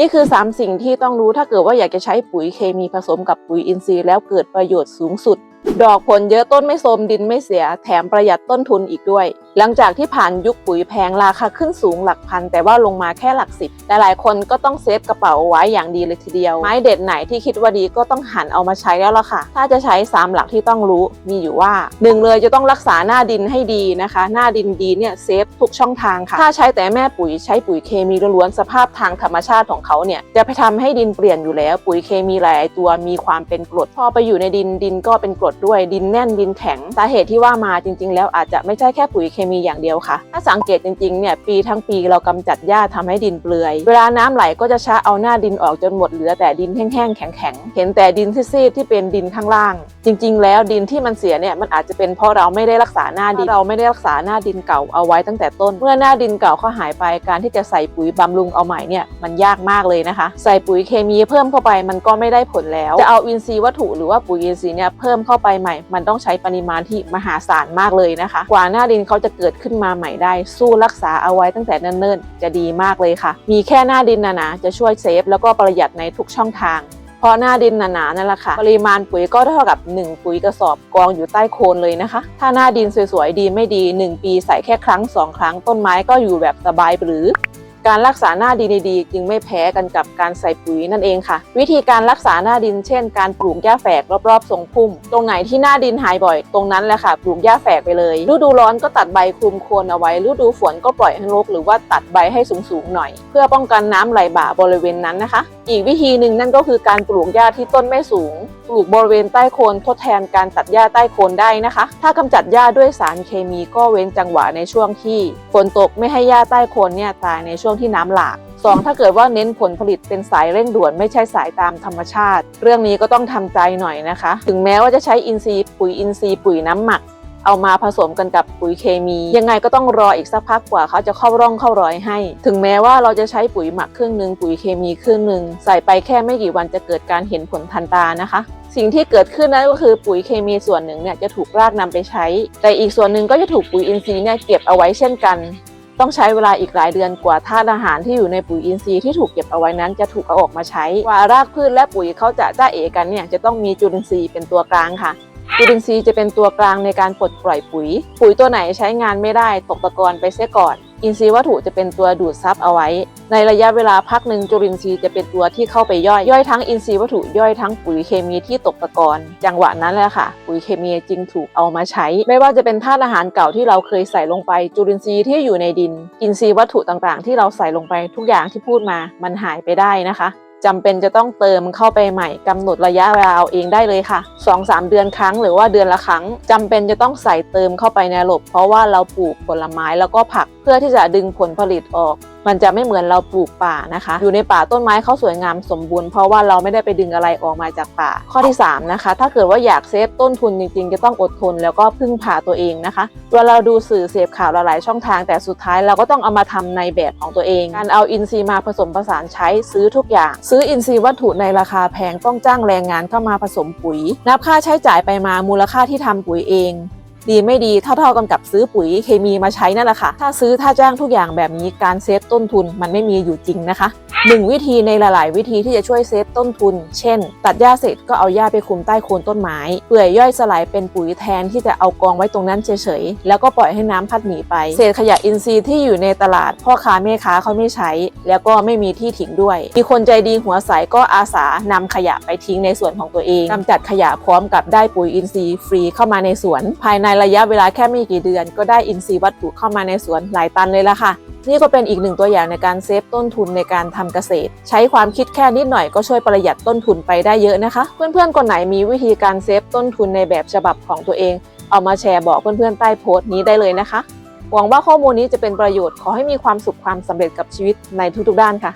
นี่คือ 3 สิ่งที่ต้องรู้ถ้าเกิดว่าอยากจะใช้ปุ๋ยเคมีผสมกับปุ๋ยอินทรีย์แล้วเกิดประโยชน์สูงสุด ดอกผลเยอะต้นไม่โทมดินไม่เสีย แถมประหยัดต้นทุนอีกด้วย หลังจากที่ผ่านยุคปุ๋ยแพงราคาขึ้นสูงหลักพัน แต่ว่าลงมาแค่หลักสิบแต่หลายคนก็ต้องเซฟกระเป๋าไว้อย่างดีเลยทีเดียว ไม้เด็ดไหนที่คิดว่าดีก็ต้องหันเอามาใช้แล้วล่ะค่ะ ถ้าจะใช้ 3 หลักที่ต้องรู้มีอยู่ว่าหนึ่งเลยจะต้องรักษาหน้าดินให้ดีนะคะ หน้าดินดีเนี่ยเซฟทุกช่องทางค่ะ ถ้าใช้แต่แม่ปุ๋ยใช้ปุ๋ยเคมีล้วนๆสภาพทางธรรมชาติของเขาเนี่ยจะไปทำให้ดินเปลี่ยนอยู่แล้ว ปุ๋ยเคมีหลายตัวมีความเป็นกรดพอไปอยู่ในดินดินก็เป็นกรดด้วยดินแน่นดินแข็งสาเหตุที่ว่ามาจริง ๆ แล้วอาจจะไม่ใช่แค่ปุ๋ยเคมีอย่างเดียวค่ะ ถ้าสังเกตจริงๆเนี่ยปีทั้งปีเรากำจัดหญ้าทำให้ดินเปลือย เวลาน้ำไหลก็จะช้าเอาหน้าดินออกจนหมดเหลือแต่ดินแห้งๆแข็งๆเห็นแต่ดินซีดๆที่เป็นดินข้างล่าง จริง ๆ แล้วดินที่มันเสียเนี่ยมันอาจจะเป็นเพราะเราไม่ได้รักษาหน้าดินเราไม่ได้รักษาหน้าดินเก่าเอาไว้ตั้งแต่ต้น เมื่อหน้าดินเก่าเขาหายไปการที่จะใส่ปุ๋ยบำรุงเอาใหม่เนี่ยมันยากมากเลยนะคะ ใส่ปุ๋ยเคมีเพิ่มเข้าไปมันก็ไม่ได้ผลแล้วจะเอาอินทรีย์วัตถุหรือว่าปุ๋ยอินทรีย์เนี่ยเพิ่มเข้าไปใหม่ มันต้องใช้ปริมาณที่มหาศาลมากเลยนะคะ กว่าหน้าดินเขาจะเกิดขึ้นมาใหม่ได้ สู้รักษาเอาไว้ตั้งแต่เนิ่นๆ จะดีมากเลยค่ะ มีแค่หน้าดินนะนะจะช่วยเซฟแล้วก็ประหยัดในทุกช่องทางเพราะหน้าดินหนาๆนั่นแหละค่ะ ปริมาณปุ๋ยก็เท่ากับ 1 ปุ๋ยกระสอบกองอยู่ใต้โคนเลยนะคะ ถ้าหน้าดินสวยๆ ดีไม่ดี 1 ปีใส่แค่ครั้ง 2 ครั้งต้นไม้ก็อยู่แบบสบายหรือ การรักษาหน้าดินดีๆ จึงไม่แพ้กันกับการใส่ปุ๋ยนั่นเองค่ะ วิธีการรักษาหน้าดินเช่น การปลูกหญ้าแฝกรอบๆทรงพุ่ม ตรงไหนที่หน้าดินหายบ่อย ตรงนั้นแหละค่ะ ปลูกหญ้าแฝกไปเลย ฤดูร้อนก็ตัดใบคลุมโคนเอาไว้ฤดูฝนก็ปล่อยให้รกหรือว่าตัดใบให้สูงๆหน่อย เพื่อป้องกันน้ำไหลบ่าบริเวณนั้นนะคะ อีกวิธีหนึ่งนั่นก็คือการปลูกหญ้าที่ต้นไม่สูง ปลูกบริเวณใต้โคนทดแทนการตัดหญ้าใต้โคนได้นะคะ ถ้ากำจัดหญ้าด้วยสารเคมีก็เว้นจังหวะในช่วงที่ฝนตกไม่ให้หญ้าใต้โคนเนี่ยตายในช่วงที่น้ำหลากสองถ้าเกิดว่าเน้นผลผลิตเป็นสายเร่งด่วนไม่ใช่สายตามธรรมชาติ เรื่องนี้ก็ต้องทำใจหน่อยนะคะ ถึงแม้ว่าจะใช้อินทรีย์ปุ๋ยอินทรีย์ปุ๋ยน้ำหมัก เอามาผสมกันกับปุ๋ยเคมี ยังไงก็ต้องรออีกสักพักกว่าเขาจะเข้าร่องเข้ารอยให้ ถึงแม้ว่าเราจะใช้ปุ๋ยหมักครึ่งหนึ่งปุ๋ยเคมีครึ่งหนึ่งใส่ไปแค่ไม่กี่วันจะเกิดการเห็นผลทันตานะคะ สิ่งที่เกิดขึ้นนั่นก็คือปุ๋ยเคมีส่วนหนึ่งเนี่ยจะถูกรากนำไปใช้ แต่อีกส่วนหนึ่งก็จะถูกปุ๋ยอินทรีย์เนี่ยเก็บเอาไว้เช่นกันต้องใช้เวลาอีกหลายเดือนกว่าธาตุอาหารที่อยู่ในปุ๋ยอินทรีย์ที่ถูกเก็บเอาไว้นั้นจะถูกเอาออกมาใช้กว่ารากพืชและปุ๋ยเขาจะจ้าเอกันเนี่ยจะต้องมีจุลินทรีย์เป็นตัวกลางค่ะ จุลินทรีย์จะเป็นตัวกลางในการปลดปล่อยปุ๋ย ปุ๋ยตัวไหนใช้งานไม่ได้ตกตะกอนไปเสียก่อน อินทรีย์วัตถุจะเป็นตัวดูดซับเอาไว้ ในระยะเวลาพักหนึ่งจุลินทรีย์จะเป็นตัวที่เข้าไปย่อยย่อยทั้งอินทรีย์วัตถุย่อยทั้งปุ๋ยเคมีที่ตกตะกอนจังหวะนั้นแหละค่ะ ปุ๋ยเคมีจึงถูกเอามาใช้ ไม่ว่าจะเป็นธาตุอาหารเก่าที่เราเคยใส่ลงไป จุลินทรีย์ที่อยู่ในดิน อินทรีย์วัตถุต่างๆ ที่เราใส่ลงไปทุกอย่างที่พูดมา มันหายไปได้นะคะ จำเป็นจะต้องเติมเข้าไปใหม่กำหนดระยะเวลาเอาเองได้เลยค่ะ 2-3 เดือนครั้งหรือว่าเดือนละครั้งจำเป็นจะต้องใส่เติมเข้าไปในระบบเพราะว่าเราปลูกผลไม้แล้วก็ผักเพื่อที่จะดึงผลผลิตออกมันจะไม่เหมือนเราปลูกป่านะคะ อยู่ในป่าต้นไม้เขาสวยงามสมบูรณ์เพราะว่าเราไม่ได้ไปดึงอะไรออกมาจากป่า ข้อที่ 3 นะคะ ถ้าเกิดว่าอยากเซฟต้นทุนจริงๆ จะต้องอดทนแล้วก็พึ่งพาตัวเองนะคะเวลาเราดูสื่อเสพข่าวหลายๆช่องทาง แต่สุดท้ายเราก็ต้องเอามาทำในแบบของตัวเอง การเอาอินทรีย์มาผสมผสานใช้ซื้อทุกอย่าง ซื้ออินทรีย์วัตถุในราคาแพงต้องจ้างแรงงานเข้ามาผสมปุ๋ย นับค่าใช้จ่ายไปมามูลค่าที่ทำปุ๋ยเอง ดีไม่ดีเท่าๆกันกับซื้อปุ๋ยเคมีมาใช้นั่นแหละค่ะ ถ้าซื้อถ้าจ้างทุกอย่างแบบนี้การเซฟต้นทุนมันไม่มีอยู่จริงนะคะหนึ่งวิธีในหลาย ๆ วิธีที่จะช่วยเซฟต้นทุน เช่น ตัดหญ้าเสร็จก็เอาหญ้าไปคลุมใต้โคนต้นไม้เปื่อยย่อยสลายเป็นปุ๋ยแทนที่จะเอากองไว้ตรงนั้นเฉย ๆ แล้วก็ปล่อยให้น้ำพัดหนีไป เศษขยะอินทรีย์ที่อยู่ในตลาด พ่อค้าแม่ค้าเขาไม่ใช้ แล้วก็ไม่มีที่ทิ้งด้วย มีคนใจดีหัวใสก็อาสานำขยะไปทิ้งในส่วนของตัวเองกำจัดขยะพร้อมกับได้ปุ๋ยอินทรีย์ฟรีเข้ามาในสวนภายในระยะเวลาแค่ไม่กี่เดือน ก็ได้อินทรีย์วัตถุเข้ามาในสวนหลายตันเลยละค่ะ นี่ก็เป็นอีกหนึ่งตัวอย่างในการเซฟต้นทุนในการทำเกษตร ใช้ความคิดแค่นิดหน่อยก็ช่วยประหยัดต้นทุนไปได้เยอะนะคะ เพื่อนๆคนไหนมีวิธีการเซฟต้นทุนในแบบฉบับของตัวเอง เอามาแชร์บอกเพื่อนๆใต้โพสต์นี้ได้เลยนะคะ หวังว่าข้อมูลนี้จะเป็นประโยชน์ขอให้มีความสุขความสำเร็จกับชีวิตในทุกๆด้านค่ะ